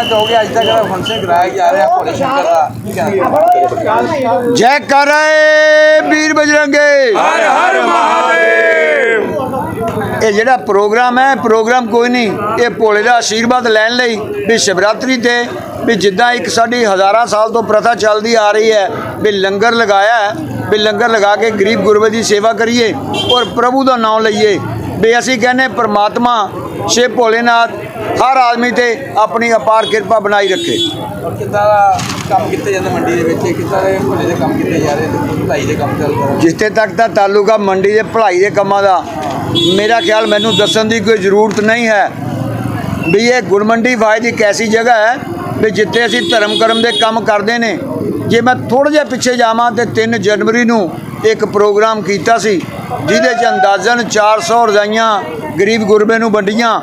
ਅੱਜ ਤੱਕ ਫੰਕਸ਼ਨ ਕਰਾਇਆ ਜਾ ਰਿਹਾ ਭੋਲੇ ਸ਼ੰਕਰ ਦਾ ਕੀ ਕਹਿਣਾ ਜੈ ਕਰ ਰਹੇ ਵੀਰ ਬਜਰੰਗੇ। ਹਰ ਹਰ ਮਹਾਦੇਵ। ਇਹ ਜਿਹੜਾ ਪ੍ਰੋਗਰਾਮ ਹੈ ਪ੍ਰੋਗਰਾਮ ਕੋਈ ਨਹੀਂ ਇਹ ਭੋਲੇ ਦਾ ਆਸ਼ੀਰਵਾਦ ਲੈਣ ਲਈ ਵੀ ਸ਼ਿਵਰਾਤਰੀ ਤੇ ਵੀ ਜਿੱਦਾਂ ਇੱਕ ਸਾਡੀ ਹਜ਼ਾਰਾਂ ਸਾਲ ਤੋਂ ਪ੍ਰਥਾ ਚੱਲਦੀ ਆ ਰਹੀ ਹੈ ਵੀ ਲੰਗਰ ਲਗਾਇਆ ਹੈ ਵੀ ਲੰਗਰ ਲਗਾ ਕੇ ਗਰੀਬ ਗੁਰਬੇ ਦੀ ਸੇਵਾ ਕਰੀਏ ਔਰ ਪ੍ਰਭੂ ਦਾ ਨਾਮ ਲਈਏ। ਵੀ ਅਸੀਂ ਕਹਿੰਦੇ ਪ੍ਰਮਾਤਮਾ ਸ਼ਿਵ ਭੋਲੇਨਾਥ ਹਰ ਆਦਮੀ ਤੇ ਆਪਣੀ ਅਪਾਰ ਕਿਰਪਾ ਬਣਾਈ ਰੱਖੇ। ਔਰ ਕਿੱਦਾਂ ਦਾ ਕੰਮ ਕੀਤੇ ਜਾਂਦੇ ਮੰਡੀ ਦੇ ਵਿੱਚ? ਕਿੱਦਾਂ ਦੇ ਭੋਲੇ ਦੇ ਕੰਮ ਕੀਤੇ ਜਾ ਰਹੇ? ਤੇ ਭਲਾਈ ਦੇ ਕੰਮ ਚੱਲ ਰਹੇ ਜਿੱਥੇ ਤੱਕ ਦਾ ਤਾਲੁਕ ਆ ਮੰਡੀ ਦੇ ਭਲਾਈ ਦੇ ਕੰਮਾਂ ਦਾ ਮੇਰਾ ਖਿਆਲ ਮੈਨੂੰ ਦੱਸਣ ਦੀ ਕੋਈ ਜ਼ਰੂਰਤ ਨਹੀਂ ਹੈ। ਵੀ ਇਹ ਗੁਰਮੰਡੀ ਵਾਹਿਦ ਇੱਕ ਐਸੀ ਜਗ੍ਹਾ ਹੈ ਵੀ ਜਿੱਥੇ ਅਸੀਂ ਧਰਮ ਕਰਮ ਦੇ ਕੰਮ ਕਰਦੇ ਨੇ। ਜੇ ਮੈਂ ਥੋੜਾ ਜਿਹਾ ਪਿੱਛੇ ਜਾਵਾਂ ਤੇ 3 ਜਨਵਰੀ ਨੂੰ ਇੱਕ ਪ੍ਰੋਗਰਾਮ ਕੀਤਾ ਸੀ ਜਿਹਦੇ ਚ ਅੰਦਾਜ਼ਨ 400 ਰਜ਼ਾਈਆਂ ਗਰੀਬ ਗੁਰਬੇ ਨੂੰ ਵੰਡੀਆਂ।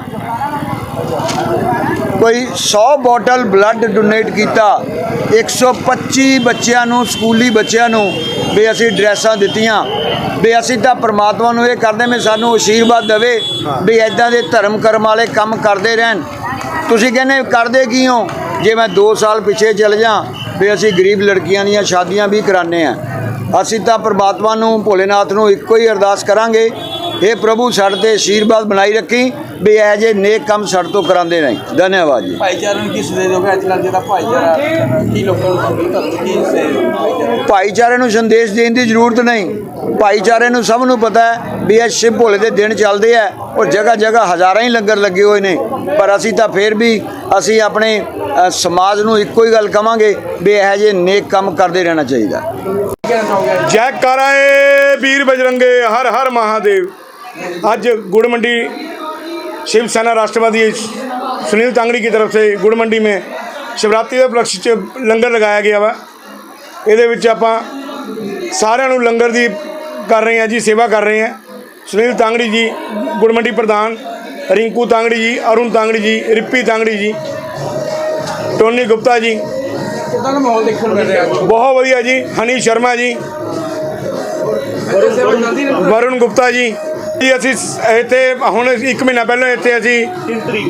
ਕੋਈ 100 ਬੋਟਲ ਬਲੱਡ ਡੋਨੇਟ ਕੀਤਾ। 125 ਬੱਚਿਆਂ ਨੂੰ, ਸਕੂਲੀ ਬੱਚਿਆਂ ਨੂੰ ਵੀ ਅਸੀਂ ਡਰੈਸਾਂ ਦਿੱਤੀਆਂ। ਵੀ ਅਸੀਂ ਤਾਂ ਪ੍ਰਮਾਤਮਾ ਨੂੰ ਇਹ ਕਰਦੇ ਵੀ ਸਾਨੂੰ ਆਸ਼ੀਰਵਾਦ ਦੇਵੇ ਵੀ ਐਦਾਂ ਦੇ ਧਰਮ ਕਰਮ ਵਾਲੇ ਕੰਮ ਕਰਦੇ ਰਹਿਣ। ਤੁਸੀਂ ਕਹਿੰਦੇ ਕਰਦੇ ਕੀ ਹੋ ਜੇ ਮੈਂ 2 ਸਾਲ ਪਿੱਛੇ ਚਲ ਜਾ, ਵੀ ਅਸੀਂ ਗਰੀਬ ਲੜਕੀਆਂ ਦੀਆਂ ਸ਼ਾਦੀਆਂ ਵੀ ਕਰਾਉਂਦੇ ਆ ਅਸੀਂ ਤਾਂ ਪ੍ਰਮਾਤਮਾ ਨੂੰ, ਭੋਲੇਨਾਥ ਨੂੰ ਇੱਕੋ ਹੀ ਅਰਦਾਸ ਕਰਾਂਗੇ ਇਹ ਪ੍ਰਭੂ ਸਾਡੇ ਤੇ ਆਸ਼ੀਰਵਾਦ ਬਣਾਈ ਰੱਖੀ ਵੀ ਇਹ ਜੇ ਨੇਕ ਕੰਮ ਸਾਡੇ ਤੋਂ ਕਰਾਉਂਦੇ ਨਹੀਂ ਧੰਨਵਾਦ ਜੀ। ਭਾਈਚਾਰੇ ਨੂੰ ਕੀ ਸੰਦੇਸ਼ ਦੋਗੇ ਅੱਜ ਕੱਲ੍ਹ ਜਿਹੜਾ ਭਾਈਚਾਰਾ ਕੀ ਲੋਕਾਂ ਨੂੰ ਸੰਦੇਸ਼ ਤੁਹਾਨੂੰ ਕੀ ਸੰਦੇਸ਼ ਭਾਈਚਾਰੇ ਭਾਈਚਾਰੇ ਨੂੰ ਸੰਦੇਸ਼ ਦੇਣ ਦੀ ਜ਼ਰੂਰਤ ਨਹੀਂ। ਭਾਈਚਾਰੇ ਨੂੰ ਸਭ ਨੂੰ ਪਤਾ ਹੈ ਵੀ ਇਹ ਸ਼ਿਵ ਭੋਲੇ ਦੇ ਦਿਨ ਚੱਲਦੇ ਆ। ਔਰ ਜਗ੍ਹਾ ਜਗ੍ਹਾ ਹਜ਼ਾਰਾਂ ਹੀ ਲੰਗਰ ਲੱਗੇ ਹੋਏ ਨੇ। ਪਰ ਅਸੀਂ ਤਾਂ ਫੇਰ ਵੀ ਅਸੀਂ ਆਪਣੇ ਸਮਾਜ ਨੂੰ ਇੱਕੋ ਹੀ ਗੱਲ ਕਵਾਂਗੇ ਵੀ ਇਹੋ ਜਿਹੇ ਨੇਕ ਕੰਮ ਕਰਦੇ ਰਹਿਣਾ ਚਾਹੀਦਾ। ਜੈ ਕਰਾਏ ਵੀਰ ਬਜਰੰਗੇ ਹਰ ਹਰ ਮਹਾਦੇਵ। आज गुड़ मंडी शिवसेना राष्ट्रवादी सुनील तांगड़ी की तरफ से गुड़ मंडी में ਸ਼ਿਵਰਾਤਰੀ ਦੇ ਉਪਲਕਸ਼ 'ਚ ਲੰਗਰ ਲਗਾਇਆ ਗਿਆ ਵਾ ਇਹਦੇ ਵਿੱਚ ਆਪਾਂ ਸਾਰਿਆਂ ਨੂੰ ਲੰਗਰ ਦੀ ਕਰ ਰਹੇ ਹਾਂ ਜੀ ਸੇਵਾ ਕਰ ਰਹੇ ਹਾਂ ਸੁਨੀਲ ਤਾਂਗੜੀ ਜੀ ਗੁੜ ਮੰਡੀ ਪ੍ਰਧਾਨ ਰਿੰਕੂ ਤਾਂਗੜੀ ਜੀ ਅਰੁਣ ਤਾਂਗੜੀ ਜੀ ਰਿੱਪੀ ਤਾਂਗੜੀ ਜੀ ਟੋਨੀ ਗੁਪਤਾ ਜੀ ਕਿੱਦਾਂ ਦਾ ਮਾਹੌਲ ਦੇਖਣ ਨੂੰ ਮਿਲ ਰਿਹਾ ਹੈ ਬਹੁਤ ਵਧੀਆ ਜੀ ਹਨੀ ਸ਼ਰਮਾ ਜੀ ਬੜੇ ਸੇਵਾ ਜਲਦੀ ਨੇ ਵਰੁਣ ਗੁਪਤਾ ਜੀ ਜੀ ਅਸੀਂ ਇੱਥੇ ਹੁਣ ਇੱਕ ਮਹੀਨਾ ਪਹਿਲਾਂ ਇੱਥੇ ਅਸੀਂ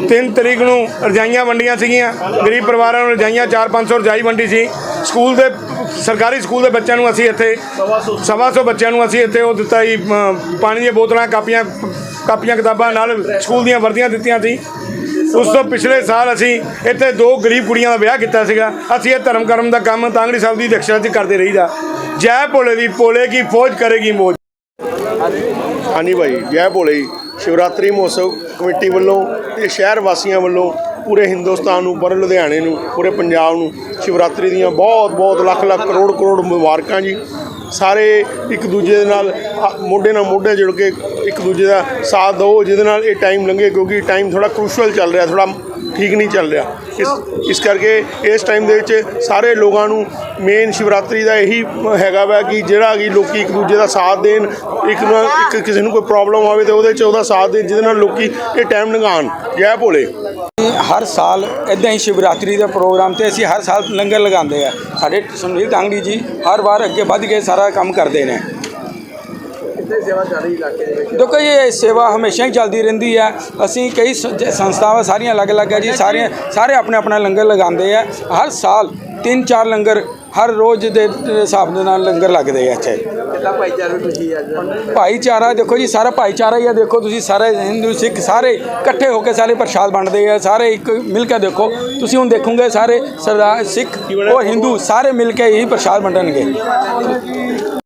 3 ਤਰੀਕ ਨੂੰ। ਰਜਾਈਆਂ ਵੰਡੀਆਂ ਸੀਗੀਆਂ। ਗਰੀਬ ਪਰਿਵਾਰਾਂ ਨੂੰ ਰਜਾਈਆਂ 4-500 ਰਜਾਈ ਵੰਡੀ ਸੀ। ਸਕੂਲ ਦੇ ਸਰਕਾਰੀ ਸਕੂਲ ਦੇ ਬੱਚਿਆਂ ਨੂੰ ਅਸੀਂ ਇੱਥੇ ਸਵਾ ਸੌ। ਬੱਚਿਆਂ ਨੂੰ ਅਸੀਂ ਇੱਥੇ ਉਹ ਦਿੱਤਾ ਜੀ ਪਾਣੀ ਦੀਆਂ ਬੋਤਲਾਂ ਕਾਪੀਆਂ ਕਾਪੀਆਂ ਕਿਤਾਬਾਂ ਨਾਲ ਸਕੂਲ ਦੀਆਂ ਵਰਦੀਆਂ ਦਿੱਤੀਆਂ ਸੀ। ਉਸ ਤੋਂ ਪਿਛਲੇ ਸਾਲ ਅਸੀਂ ਇੱਥੇ ਦੋ ਗਰੀਬ ਕੁੜੀਆਂ ਦਾ ਵਿਆਹ ਕੀਤਾ ਸੀਗਾ। ਅਸੀਂ ਇਹ ਧਰਮ ਕਰਮ ਦਾ ਕੰਮ ਤਾਂਗੜੀ ਸਾਹਿਬ ਦੀ ਦਕਸ਼ਤਾ 'ਚ ਕਰਦੇ ਰਹੀਦਾ। ਜੈ ਭੋਲੇ ਦੀ ਭੋਲੇ ਕੀ ਫੌਜ ਕਰੇਗੀ ਮੋਜ। ਹਾਂਜੀ ਭਾਈ, ਜੈ ਭੋਲੇ ਜੀ। ਸ਼ਿਵਰਾਤਰੀ ਮਹੋਤਸਵ ਕਮੇਟੀ ਵੱਲੋਂ ਤੇ ਸ਼ਹਿਰ ਵਾਸੀਆਂ ਵੱਲੋਂ ਪੂਰੇ ਹਿੰਦੁਸਤਾਨ ਨੂੰ, ਪੂਰੇ ਲੁਧਿਆਣੇ ਨੂੰ, ਪੂਰੇ ਪੰਜਾਬ ਨੂੰ ਸ਼ਿਵਰਾਤਰੀ ਦੀਆਂ ਬਹੁਤ ਬਹੁਤ ਲੱਖ ਲੱਖ, ਕਰੋੜ ਕਰੋੜ ਮੁਬਾਰਕਾਂ ਜੀ ਸਾਰੇ ਇੱਕ ਦੂਜੇ ਦੇ ਨਾਲ ਹ- ਮੋਢੇ ਨਾਲ ਮੋਢੇ ਜੁੜ ਕੇ ਇੱਕ ਦੂਜੇ ਦਾ ਸਾਥ ਦਿਓ, ਜਿਹਦੇ ਨਾਲ ਇਹ ਟਾਈਮ ਲੰਘੇ, ਕਿਉਂਕਿ ਟਾਈਮ ਥੋੜਾ ਕ੍ਰੂਸ਼ਲ ਚੱਲ ਰਿਹਾ ਥੋੜਾ ਠੀਕ ਨਹੀਂ ਚੱਲ ਰਿਹਾ। ਇਸ ਇਸ ਕਰਕੇ ਇਸ ਟਾਈਮ ਦੇ ਵਿੱਚ ਸਾਰੇ ਲੋਕਾਂ ਨੂੰ ਮੇਨ ਸ਼ਿਵਰਾਤਰੀ ਦਾ ਇਹੀ ਹੈਗਾ ਵਾ ਕਿ ਜਿਹੜਾ ਕਿ ਲੋਕੀ ਇੱਕ ਦੂਜੇ ਦਾ ਸਾਥ ਦੇਣ, ਇੱਕ ਨਾਲ ਇੱਕ ਕਿਸੇ ਨੂੰ ਕੋਈ ਪ੍ਰੋਬਲਮ ਆਵੇ ਤੇ ਉਹਦੇ 'ਚ ਉਹਦਾ ਸਾਥ ਦੇਣ, ਜਿਹਦੇ ਨਾਲ ਲੋਕੀ ਇਹ ਟਾਈਮ ਲੰਘਾਣ ਜੈ ਭੋਲੇ। ਹਰ ਸਾਲ ਇਦਾਂ ਹੀ ਸ਼ਿਵਰਾਤਰੀ ਦੇ ਪ੍ਰੋਗਰਾਮ ਤੇ ਅਸੀਂ ਹਰ ਸਾਲ ਲੰਗਰ ਲਗਾਉਂਦੇ ਆ। ਸਾਡੇ ਸੁਨੀਲ ਤਾਂਗੜੀ ਜੀ ਹਰ ਵਾਰ ਅੱਗੇ ਵੱਧ ਕੇ ਸਾਰਾ ਕੰਮ ਕਰਦੇ ਨੇ। ਕਿੱਥੇ ਸੇਵਾ ਚੱਲ ਰਹੀ ਇਲਾਕੇ ਦੇ ਵਿੱਚ? ਦੇਖੋ ਇਹ ਸੇਵਾ ਹਮੇਸ਼ਾ ਹੀ ਚੱਲਦੀ ਰਹਿੰਦੀ ਹੈ। ਅਸੀਂ ਕਈ ਸ- ਜ- ਸੰਸਥਾਵਾਂ ਸਾਰੀਆਂ ਅਲੱਗ-ਅਲੱਗ ਹੈ ਜੀ। ਸਾਰੀਆਂ ਸਾਰੇ ਆਪਣੇ ਆਪਣਾ ਲੰਗਰ ਲਗਾਉਂਦੇ ਆ। ਹਰ ਸਾਲ ਤਿੰਨ ਚਾਰ ਲੰਗਰ ਹਰ ਰੋਜ਼ ਦੇ ਹਿਸਾਬ ਦੇ ਨਾਲ ਲੰਗਰ ਲੱਗਦੇ ਆ ਇੱਥੇ। ਕਿੱਦਾਂ ਭਾਈਚਾਰੇ ਨੂੰ ਖੁਸ਼ੀ ਹੈ ਅੱਜ? ਭਾਈਚਾਰਾ ਦੇਖੋ ਜੀ ਸਾਰਾ ਭਾਈਚਾਰਾ ਹੀ ਆ। ਦੇਖੋ ਤੁਸੀਂ ਸਾਰੇ ਹਿੰਦੂ ਸਿੱਖ ਸਾਰੇ ਇਕੱਠੇ ਹੋ ਕੇ ਸਾਰੇ ਪ੍ਰਸ਼ਾਦ ਵੰਡਦੇ ਆ। ਸਾਰੇ ਇੱਕ ਮਿਲ ਕੇ ਦੇਖੋ। ਤੁਸੀਂ ਹੁਣ ਦੇਖੋਗੇ ਸਾਰੇ ਸਰਦਾਰ ਸਿੱਖ ਔਰ ਹਿੰਦੂ ਸਾਰੇ ਮਿਲ ਕੇ ਹੀ ਪ੍ਰਸ਼ਾਦ ਵੰਡਣਗੇ।